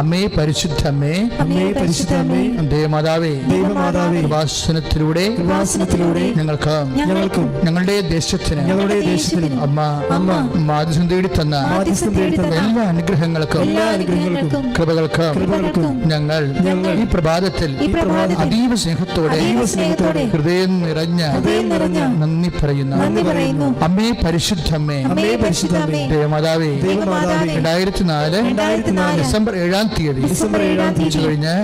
അമ്മേ പരിശുദ്ധമ്മേ അമ്മേ പരിശുദ്ധമ്മേ ദേവമാതാവേ. ദേവമാതാവേ. കൃപാസനത്തിലൂടെ കൃപാസനത്തിലൂടെ ഞങ്ങൾക്ക് ഞങ്ങൾക്കും ഞങ്ങളുടെ ദേശത്തിന് ഞങ്ങളുടെ ദേശത്തിന് അമ്മ അമ്മ മാധ്യസം തേടി തന്ന മാധ്യസ്ഥം തേടി തന്ന എല്ലാ അനുഗ്രഹങ്ങൾക്കും എല്ലാ അനുഗ്രഹങ്ങൾക്കും കൃപകൾക്കും കൃപകൾക്കും ഞങ്ങൾ ഞങ്ങൾ ഈ പ്രഭാതത്തിൽ ഈ പ്രഭാതത്തിൽ അതീവ സ്നേഹത്തോടെ അതീവ സ്നേഹത്തോടെ ഹൃദയം നിറഞ്ഞ ഹൃദയം നിറഞ്ഞ നന്ദി പറയുന്നു. നന്ദി പറയുന്നു. അമ്മേ പരിശുദ്ധമ്മേ അമ്മേ പരിശുദ്ധമ്മേ ദേവമാതാവേ. ദേവമാതാവേ. രണ്ടായിരത്തി നാല് രണ്ടായിരത്തി നാല് ഡിസംബർ ഏഴാം തീയതി ഡിസംബർ ഏഴാം തീയതി കഴിഞ്ഞ്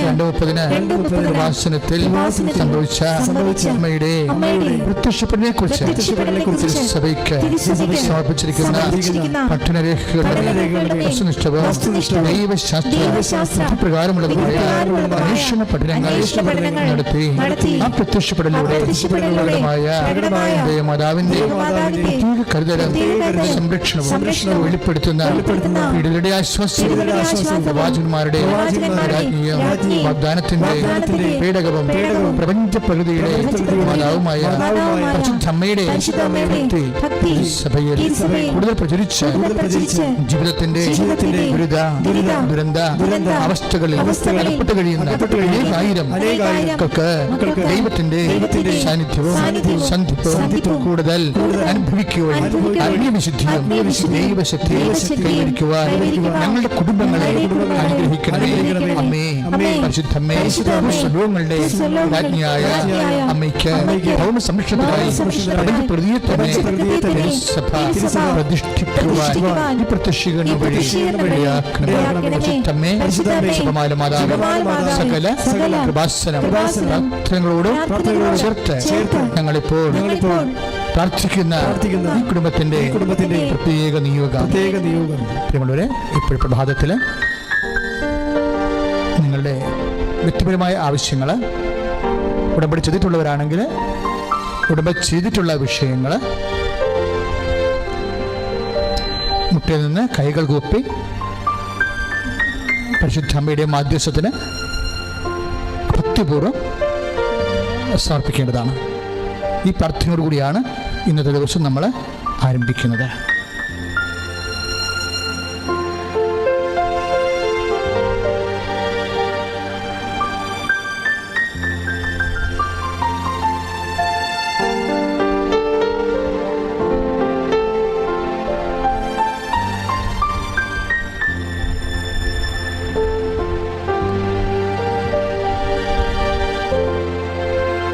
രണ്ട് മുപ്പതിന് വാസനത്തിൽ സംഭവിച്ച അമ്മയുടെ പ്രത്യക്ഷപ്പെടിനെ കുറിച്ച് സഭയ്ക്ക് സമർപ്പിച്ചിരിക്കുന്ന പഠനരേഖകളുടെ ദൈവശാസ്ത്ര പ്രകാരമുള്ളതുമായ അന്വേഷണ പഠനങ്ങൾ നടത്തി ആ പ്രത്യക്ഷപ്പെടലിലൂടെ പ്രകടമായ ദേവമാതാവിന്റെ പ്രത്യേക കരുതലും സംരക്ഷണവും വെളിപ്പെടുത്തുന്ന വീടുകളുടെ പീഡിതരുടെ ആശ്വാസവും പീഡിതരുടെ ആശ്വാസവും പ്രവാചകന്മാരുടെ പ്രവാചകന്മാരുടെ രാജ്ഞിയും രാജ്ഞിയും വാഗ്ദാനത്തിന്റെ പേടകവും പ്രപഞ്ച പ്രകൃതിയുടെ പ്രപഞ്ചപ്രകൃതിയുടെ മാതാവുമായ പരിശുദ്ധമ്മയുടെ ഭക്തി സഭയിൽ കൂടുതൽ പ്രചരിച്ച് ജീവിതത്തിന്റെ ദുരിത ദുരന്ത അവസ്ഥകളിൽ അകപ്പെട്ട് കഴിയുന്ന അനേകായിരം മക്കൾക്ക് ദൈവത്തിന്റെ സാന്നിധ്യവും സന്ധിപ്പവും കൂടുതൽ അനുഭവിക്കുകയും ആത്മീയവിശുദ്ധിയും ആത്മീയവിശുദ്ധിയും ദൈവശക്തി കൈവരിക്കുവാൻ ഞങ്ങളുടെ കുടുംബങ്ങളെ രാജ്ഞിയായ അമ്മയ്ക്ക് ഭൗമ സംരക്ഷണത്തിനായി പ്രതിയെ പ്രതിഷ്ഠിക്കുവാൻ പ്രത്യക്ഷീകരണം വഴി. പരിശുദ്ധമ്മേ ശുഭമാല മാതാവ് സകല കൃപാസനം പ്രാർത്ഥനകളോട് ചേർത്ത് ഞങ്ങളിപ്പോൾ പ്രാർത്ഥിക്കുന്ന ഈ കുടുംബത്തിന്റെ പ്രത്യേക നിയോഗം. പ്രത്യേക നിയോഗം. ഇപ്പോൾ പ്രഭാതത്തിൽ നിങ്ങളുടെ വ്യക്തിപരമായ ആവശ്യങ്ങൾ ഉടമ്പടി ചെയ്തിട്ടുള്ളവരാണെങ്കിൽ ഉടമ്പടി ചെയ്തിട്ടുള്ള വിഷയങ്ങൾ മുട്ടയിൽ നിന്ന് കൈകൾ കൂപ്പി പരിശുദ്ധ അമ്മയുടെ മാധ്യസ്ഥത്തിന് ഭക്തിപൂർവം സമർപ്പിക്കേണ്ടതാണ്. ഈ പ്രാർത്ഥനയോടുകൂടിയാണ് ഇന്നത്തെ ദിവസം നമ്മൾ ആരംഭിക്കുന്നത്.